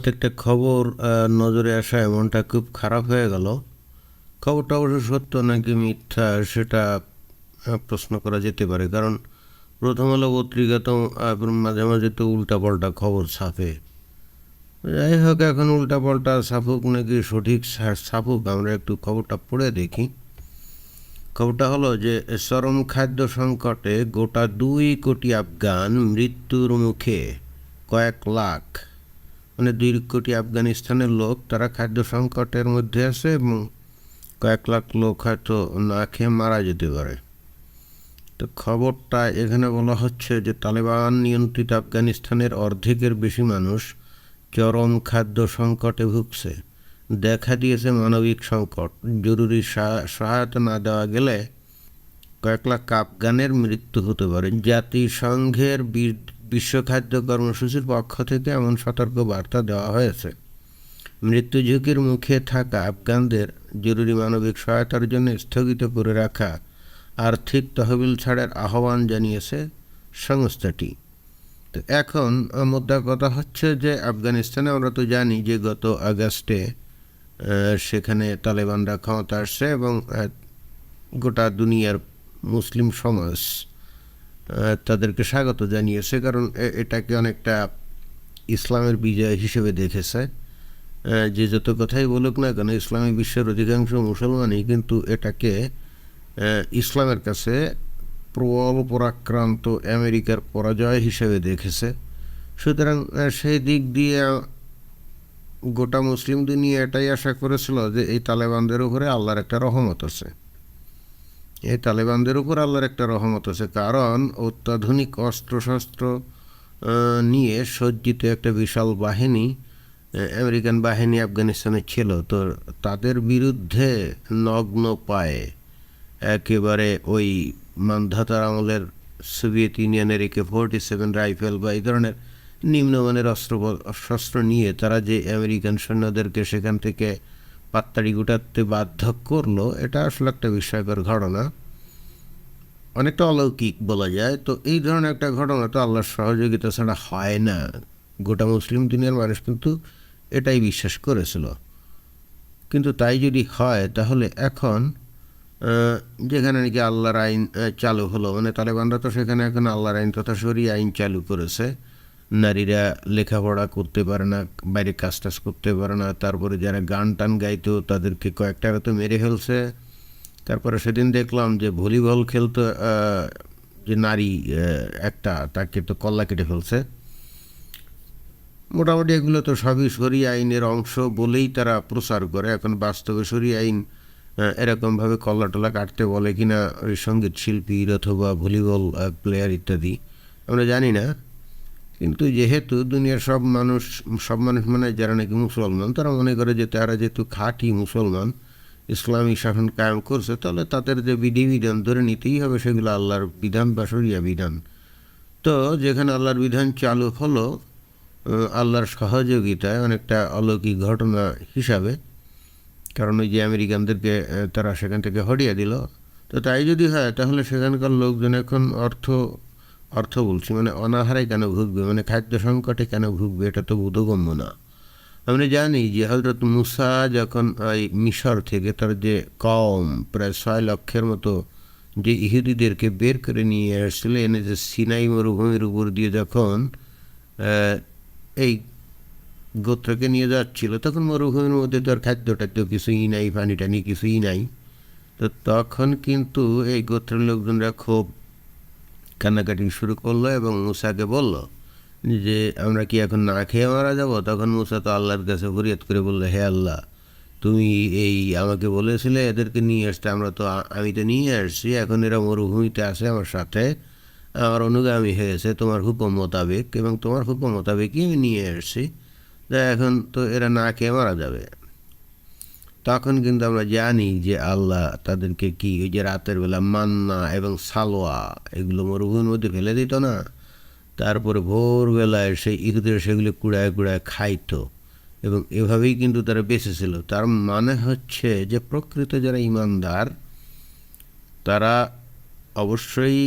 প্রত্যেকটা খবর নজরে আসা এমনটা খুব খারাপ হয়ে গেল। খবরটা অবশ্য সত্য নাকি মিথ্যা সেটা প্রশ্ন করা যেতে পারে। কারণ প্রথম আলো পত্রিকা তো মাঝে মাঝে তো উল্টাপাল্টা খবর ছাপে। যাই হোক, এখন উল্টাপাল্টা ছাপুক নাকি সঠিক ছাপুক, আমরা একটু খবরটা পড়ে দেখি। খবরটা হলো যে, চরম খাদ্য সংকটে গোটা দুই কোটি আফগান মৃত্যুর মুখে কয়েক লাখ। মানে দুই কোটি আফগানিস্তানের লোক, তারা খাদ্য সংকটের মধ্যে আছে এবং কয়েক লাখ লোক হয়তো না খেয়ে মারা যেতে পারে। তো খবরটা এখানে বলা হচ্ছে যে, তালেবান নিয়ন্ত্রিত আফগানিস্তানের অর্ধেকের বেশি মানুষ চরম খাদ্য সংকটে ভুগছে। দেখা দিয়েছে মানবিক সংকট। জরুরি সহায়তা না দেওয়া গেলে কয়েক লাখ আফগানের মৃত্যু হতে পারে। জাতিসংঘের বিশ্ব খাদ্য কর্মসূচির পক্ষ থেকে এমন সতর্ক বার্তা দেওয়া হয়েছে। মৃত্যু ঝুঁকির মুখে থাকা আফগানদের জরুরি মানবিক সহায়তার জন্য স্থগিত করে রাখা আর্থিক তহবিল ছাড়ের আহ্বান জানিয়েছে সংস্থাটি। তো এখন মোদ্দা কথা হচ্ছে যে, আফগানিস্তানে আমরা তো জানি যে গত আগস্টে সেখানে তালেবানরা ক্ষমতা আসছে এবং গোটা দুনিয়ার মুসলিম সমাজ তাদেরকে স্বাগত জানিয়েছে, কারণ এটাকে অনেকটা ইসলামের বিজয় হিসেবে দেখেছে। যে যত কথাই বলুক না কেন, ইসলামী বিশ্বের অধিকাংশ মুসলমানই কিন্তু এটাকে ইসলামের কাছে প্রবল পরাক্রান্ত আমেরিকার পরাজয় হিসেবে দেখেছে। সুতরাং সেই দিক দিয়ে গোটা মুসলিম দুনিয়া এটাই আশা করেছিল যে এই তালেবানদের উপরে আল্লাহর একটা রহমত আছে। এই তালেবানদের উপর আল্লাহর একটা রহমত আছে, কারণ অত্যাধুনিক অস্ত্রশস্ত্র নিয়ে সজ্জিত একটা বিশাল বাহিনী আমেরিকান বাহিনী আফগানিস্তানে ছিল। তো তাদের বিরুদ্ধে নগ্ন পায়ে একেবারে ওই মান্ধাতার আমলের সোভিয়েত ইউনিয়নের একে ফোরটি সেভেন রাইফেল বা এই ধরনের নিম্নমানের অস্ত্র শস্ত্র নিয়ে তারা যে আমেরিকান সৈন্যদেরকে সেখান থেকে পাত্তাড়ি গুটাতে বাধ্য করল, এটা আসলে একটা বিস্ময়কর ঘটনা। অনেকটা অলৌকিক বলা যায়। তো এই ধরনের একটা ঘটনা তো আল্লাহর সহযোগিতা ছাড়া হয় না। গোটা মুসলিম দুনিয়ার মানুষ কিন্তু এটাই বিশ্বাস করেছিল। কিন্তু তাই যদি হয়, তাহলে এখন যেখানে নাকি আল্লাহর আইন চালু হলো মানে তালেবানরা তো সেখানে এখন আল্লাহর আইন তথা সরি আইন চালু করেছে। নারীরা লেখাপড়া করতে পারে না, বাইরে কাজ টাজ করতে পারে না, তারপরে যারা গান টান গাইতো তাদেরকে কয়েকটা তো মেরে ফেলছে। তারপরে সেদিন দেখলাম যে ভলিবল খেলতো যে নারী একটা, তাকে তো কল্লা কেটে ফেলছে। মোটামুটি এগুলো তো সবই সরি আইনের অংশ বলেই তারা প্রচার করে। এখন বাস্তবে সরি আইন এরকমভাবে কল্লা টলা কাটতে বলে কিনা সংগীত শিল্পীর অথবা ভলিবল প্লেয়ার ইত্যাদি, আমরা জানি না। কিন্তু যেহেতু দুনিয়ার সব মানুষ সব মানুষ মানে যারা নাকি মুসলমান, তারা মনে করে যে তারা যেহেতু খাঁটি মুসলমান, ইসলামী শাসন কায়েম করছে, তাহলে তাদের যে বিধি বিধান ধরে নিতেই হবে, সেগুলো আল্লাহর বিধান বা সরিয়া বিধান। তো যেখানে আল্লাহর বিধান চালু হলো আল্লাহর সহযোগিতায় অনেকটা অলৌকিক ঘটনা হিসাবে, কারণ ওই যে আমেরিকানদেরকে তারা সেখান থেকে হটিয়ে দিল। তো তাই যদি হয়, তাহলে সেখানকার লোকজন এখন অর্থ অর্থ বলছি মানে অনাহারে কেন ভুগবে? মানে খাদ্য সংকটে কেন ভুগবে? এটা তো বোধগম্য না। আমরা জানি যে হজরত মুসা যখন ওই মিশর থেকে তার যে কম প্রায় ছয় লক্ষের মতো যে ইহুদিদেরকে বের করে নিয়ে আসছিল এনে যে সিনাই মরুভূমির উপর দিয়ে যখন এই গোত্রকে নিয়ে যাচ্ছিল, তখন মরুভূমির মধ্যে তো আর খাদ্য টাদ্য কিছুই নাই, পানি টানি কিছুই নাই। তো তখন কিন্তু এই গোত্রের লোকজনরা খুব কান্নাকাটি শুরু করল এবং মুসাকে বলল যে আমরা কি এখন না খেয়ে মারা যাব? তখন মুসা তো আল্লাহর কাছে ফরিয়াদ করে বলল, হে আল্লাহ, তুমি এই আমাকে বলেছিলে এদেরকে নিয়ে আসতে, আমরা তো আমি তো নিয়ে আসছি, এখন এরা মরুভূমিতে আছে আমার সাথে, আমার অনুগামী হয়েছে, তোমার হুকুম মোতাবেক এবং তোমার হুকুম মোতাবেকই আমি নিয়ে আসছি এখন তো এরা না খেয়ে মারা যাবে। তখন কিন্তু আমরা জানি যে আল্লাহ তাদেরকে কি ওই যে রাতের বেলা মান্না এবং সালোয়া এগুলো মরুভূমির মধ্যে ফেলে দিত না। তারপরে ভোরবেলায় সেই ইহুদের সেগুলো কুড়ায় কুড়ায় খাইতো এবং এভাবেই কিন্তু তারা বেঁচে ছিল। তার মানে হচ্ছে যে প্রকৃত যারা ইমানদার, তারা অবশ্যই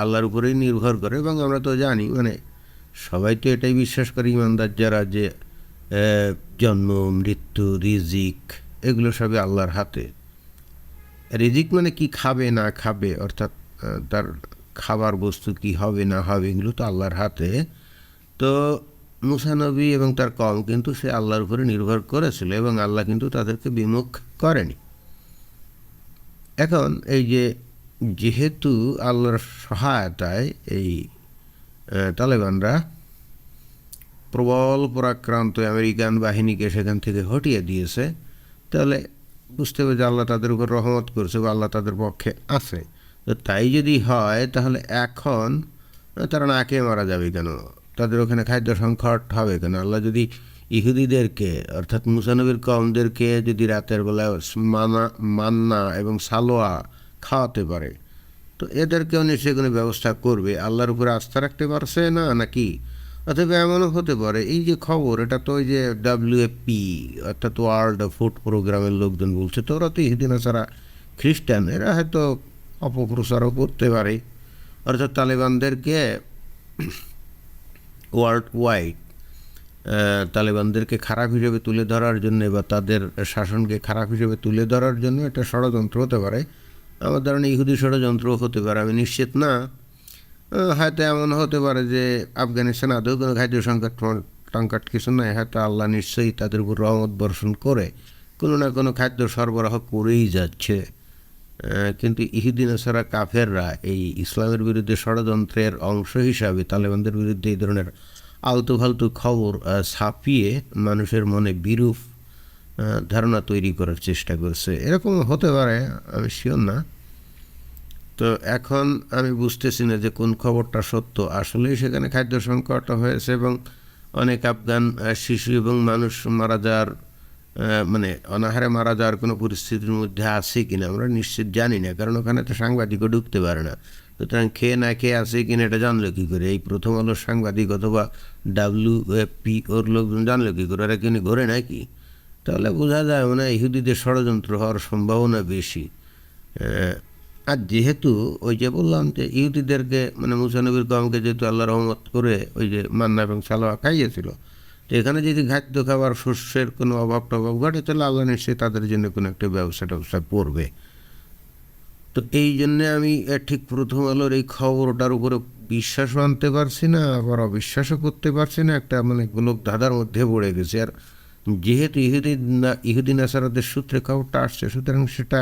আল্লাহর উপরেই নির্ভর করে এবং আমরা তো জানি মানে সবাই তো এটাই বিশ্বাস করে ইমানদার যারা যে জন্ম, মৃত্যু, রিজিক এগুলো সবই আল্লাহর হাতে। রিজিক মানে কি খাবে, না খাবে, অর্থাৎ তার খাবার বস্তু কি হবে, না হবে, এগুলো তো আল্লাহর হাতে। তো মুসানবী এবং তার কম কিন্তু সে আল্লাহর উপরে নির্ভর করেছিল এবং আল্লাহ কিন্তু তাদেরকে বিমুখ করেনি। এখন এই যে যেহেতু আল্লাহর সহায়তায় এই তালেবানরা প্রবল পরাক্রান্ত আমেরিকান বাহিনীকে সেখান থেকে হটিয়ে দিয়েছে তাহলে বুঝতে হবে যে আল্লাহ তাদের উপর রহমত করছে বা আল্লাহ তাদের পক্ষে আছে। তো তাই যদি হয়, তাহলে এখন তারা না খেয়ে মারা যাবে কেন? তাদের ওখানে খাদ্য সংকট হবে কেন? আল্লাহ যদি ইহুদিদেরকে, অর্থাৎ মুসানবীর কমদেরকে যদি রাতের বেলায় মানা, মান্না এবং সালোয়া খাওয়াতে পারে, তো এদেরকেও নিশ্চয়ই কোনো ব্যবস্থা করবে? আল্লাহর উপরে আস্থা রাখতে পারছে না নাকি? অথবা এমনও হতে পারে। এই যে খবর, এটা তো ওই যে ডাব্লিউএফপি অর্থাৎ ওয়ার্ল্ড ফুড প্রোগ্রামের লোকজন বলছে, তো ওরা তো ইহুদিনা ছাড়া খ্রিস্টান, এরা হয়তো অপপ্রচারও করতে পারে। অর্থাৎ তালেবানদেরকে ওয়ার্ল্ড ওয়াইড তালেবানদেরকে খারাপ হিসেবে তুলে ধরার জন্য বা তাদের শাসনকে খারাপ হিসেবে তুলে ধরার জন্য এটা ষড়যন্ত্র হতে পারে। আমার ধারণা ইহুদি ষড়যন্ত্র হতে পারে, আমি নিশ্চিত না। হয়তো এমন হতে পারে যে আফগানিস্তান আদৌ কোনো খাদ্য সংকট সংকট কিছু নয় হয়তো আল্লাহ নিশ্চয়ই তাদের উপর রহমত বর্ষণ করে, কোনো না কোনো খাদ্য সরবরাহ করেই যাচ্ছে। কিন্তু ইহুদিন ছাড়া কাফেররা এই ইসলামের বিরুদ্ধে ষড়যন্ত্রের অংশ হিসাবে তালেবানদের বিরুদ্ধে এই ধরনের আলতু ফালতু খবর ছাপিয়ে মানুষের মনে বিরূপ ধারণা তৈরি করার চেষ্টা করছে। এরকম হতে পারে, আমি শিওর না। তো এখন আমি বুঝতেছি না যে কোন খবরটা সত্য। আসলেই সেখানে খাদ্য সংকট হয়েছে এবং অনেক আফগান শিশু এবং মানুষ মারা যাওয়ার মানে অনাহারে মারা যাওয়ার কোনো পরিস্থিতির মধ্যে আছে কিনা আমরা নিশ্চিত জানি না, কারণ ওখানে তো সাংবাদিকও ঢুকতে পারে না। সুতরাং খেয়ে না খেয়ে আছে কিনা এটা জানলো কী করে? এই প্রথম আলোর সাংবাদিক অথবা ডাব্লিউ পি ওর লোকজন জানলো কী করে? এরা কিনে ঘরে নাকি? তাহলে বোঝা যায় মানে ইহুদিদের ষড়যন্ত্র হওয়ার সম্ভাবনা বেশি। আর যেহেতু ওই যে বললাম যে ইহুদিদেরকে মানে মুসানবীর কমকে যেহেতু আল্লাহ রহমত করে ওই যে মান্না এবং সালোয়া খাইয়েছিল, তো এখানে যদি খাদ্য খাবার, শস্যের কোনো অভাব টভাব ঘটে, তাহলে আল্লাহ নিশ্চয়ই তাদের জন্য কোনো একটা ব্যবসা টবসা পড়বে তো এই জন্যে আমি ঠিক প্রথম আলোর এই খবরটার উপরে বিশ্বাসও আনতে পারছি না, আবার অবিশ্বাসও করতে পারছি না, একটা মানে গোলক ধাঁধার মধ্যে পড়ে গেছে। আর যেহেতু ইহুদি না ইহুদি নাসারাদের সূত্রে খবরটা আসছে, সুতরাং সেটা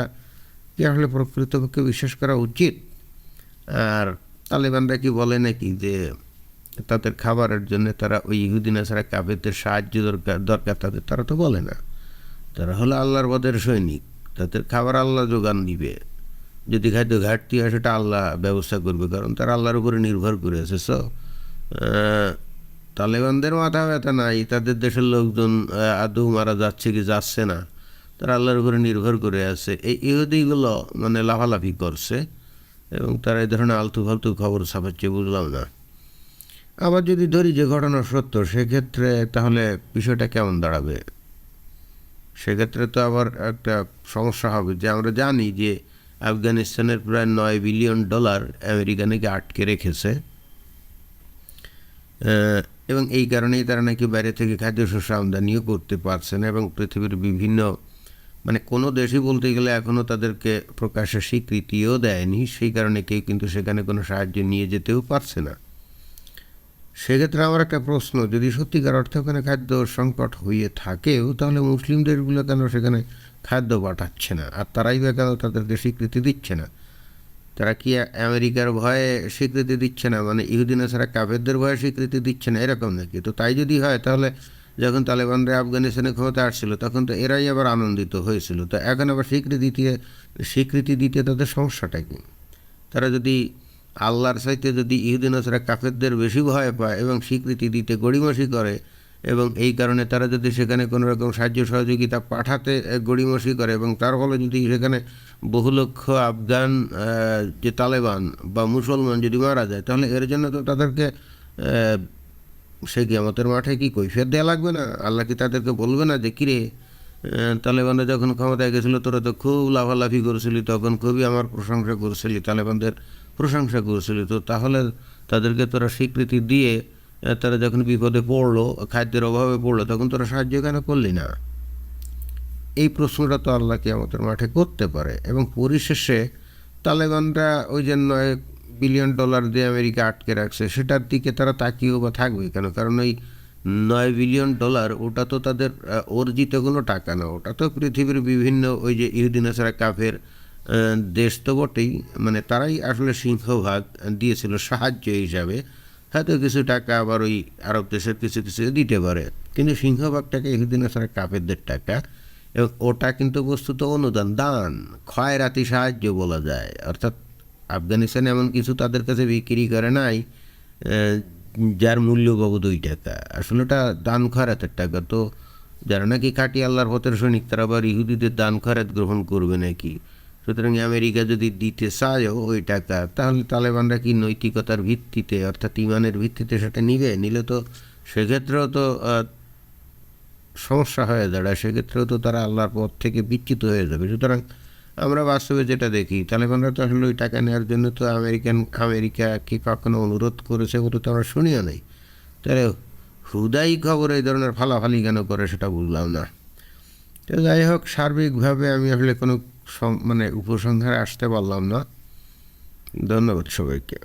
কি আসলে প্রকৃতপক্ষে বিশ্বাস করা উচিত। আর তালেবানরা কি বলে নাকি যে তাদের খাবারের জন্য তারা ওই ইহুদি ছাড়া কাবেদের সাহায্য দরকার দরকার তাদের? তারা তো বলে না। তারা হলো আল্লাহর পদের সৈনিক। তাদের খাবার আল্লাহ যোগান দিবে। যদি খাদ্য ঘাটতি হয় সেটা আল্লাহ ব্যবস্থা করবে, কারণ তারা আল্লাহর উপরে নির্ভর করে আছে। সো তালেবানদের মাথা ব্যথা নাই। তাদের দেশের লোকজন আদৌ মারা যাচ্ছে কি, যাচ্ছে না। তারা আল্লাহর উপরে নির্ভর করে আছে। এই ইহুদিগুলো মানে লাফালাফি করছে এবং তারা এই ধরনের আলতু ফালতু খবর ছাপাচ্ছে, বুঝলাম না। আবার যদি ধরি যে ঘটনা সত্য, সেক্ষেত্রে তাহলে বিষয়টা কেমন দাঁড়াবে? সেক্ষেত্রে তো আবার একটা সমস্যা হবে যে আমরা জানি যে আফগানিস্তানের প্রায় নয় বিলিয়ন ডলার আমেরিকা নাকি আটকে রেখেছে। এবং এই কারণেই তারা নাকি বাইরে থেকে খাদ্যশস্য আমদানিও করতে পারছে না এবং পৃথিবীর বিভিন্ন মানে কোনো দেশই বলতে গেলে এখনও তাদেরকে প্রকাশ্যে স্বীকৃতিও দেয়নি, সেই কারণে কেউ কিন্তু সেখানে কোনো সাহায্য নিয়ে যেতেও পারছে না। সেক্ষেত্রে আমার একটা প্রশ্ন, যদি সত্যিকার অর্থে ওখানে খাদ্য সংকট হয়ে থাকেও, তাহলে মুসলিম দেশগুলো কেন সেখানে খাদ্য পাঠাচ্ছে না? আর তারাই বা কেন তাদেরকে স্বীকৃতি দিচ্ছে না? তারা কি আমেরিকার ভয়ে স্বীকৃতি দিচ্ছে না? মানে ইহুদিনা ছাড়া কাফেরদের ভয়ে স্বীকৃতি দিচ্ছে না? এরকম নাকি? তো তাই যদি হয়, তাহলে যখন তালেবানরা আফগানিস্তানে ক্ষমতা আসছিল, তখন তো এরাই আবার আনন্দিত হয়েছিল। তো এখন আবার স্বীকৃতি দিতে স্বীকৃতি দিতে তাদের সমস্যাটা কি? তারা যদি আল্লাহর সাইতে যদি ইহুদিন ছাড়া কাফেরদের বেশি ভয় পায় এবং স্বীকৃতি দিতে গড়িমসি করে এবং এই কারণে তারা যদি সেখানে কোনো রকম সাহায্য সহযোগিতা পাঠাতে গড়িমসি করে এবং তার ফলে যদি সেখানে বহু লক্ষ আফগান যে তালেবান বা মুসলমান যদি মারা যায়, তাহলে এর জন্য তো তাদেরকে সে কিয়ামতের মাঠে কি কৈফিয়ত দেওয়া লাগবে না? আল্লাহ কি তাদেরকে বলবে না যে, কিরে তালেবানরা যখন ক্ষমতায় গেছিল, তোরা তো খুব লাফালাফি করেছিলি, তখন খুবই আমার প্রশংসা করেছিলি, তালেবানদের প্রশংসা করেছিলি। তো তাহলে তাদেরকে তোরা স্বীকৃতি দিয়ে তারা যখন বিপদে পড়ল, খাদ্যের অভাবে পড়ল, তখন তোরা সাহায্য কেন করলি না? এই প্রশ্নটা তো আল্লাহকে আমাদের মাঠে করতে পারে এবং পরিশেষে তালেবানরা ওই যে নয় বিলিয়ন ডলার দিয়ে আমেরিকা আটকে রাখছে, সেটার দিকে তারা তাকিয়েও বা থাকবে কেন? কারণ ওই নয় বিলিয়ন ডলার ওটা তো তাদের অর্জিত কোনো টাকা না, ওটা তো পৃথিবীর বিভিন্ন ওই যে ইহুদিনাসারা কাফের দেশ তো বটেই মানে তারাই আসলে সিংহভাগ দিয়েছিল সাহায্য হিসাবে, হয়তো কিছু টাকা আবার ওই আরব দেশের কিছু কিছু দিতে পারে, কিন্তু সিংহভাগ টাকা ইহুদিনাসারা কাফেরদের টাকা, এবং ওটা কিন্তু বস্তুত অনুদান, দান, ক্ষয়রাতি সাহায্য বলা যায়, অর্থাৎ আফগানিস্তান এমন কিছু তাদের কাছে বিক্রি করে নাই যার মূল্য পাবো দুই টাকা। আসলে ওটা দান খয়রাতের টাকা। তো যারা নাকি খাটি আল্লাহর পথের সৈনিক, তারা আবার ইহুদিদের দান খয়রাত গ্রহণ করবে নাকি? সুতরাং আমেরিকা যদি দিতে চায়ও ওই টাকা, তাহলে তালেবানরা কি নৈতিকতার ভিত্তিতে, অর্থাৎ ইমানের ভিত্তিতে সেটা নিবে? নিলে তো সেক্ষেত্রেও তো সমস্যা হয়ে দাঁড়ায়। সেক্ষেত্রেও তো তারা আল্লাহর পথ থেকে বিচ্যুত হয়ে যাবে। সুতরাং আমরা বাস্তবে যেটা দেখি, তালেবানরা তো আসলে ওই টাকা নেওয়ার জন্য তো আমেরিকান আমেরিকা আমেরিকাকে কখনো অনুরোধ করেছে বলে তো আমরা শুনিও নাই। তাহলে হুদাই খবর এই ধরনের ফালাফালি কেন করে সেটা বুঝলাম না। তো যাই হোক, সার্বিকভাবে আমি আসলে কোনো মানে উপসংহারে আসতে পারলাম না। ধন্যবাদ সবাইকে।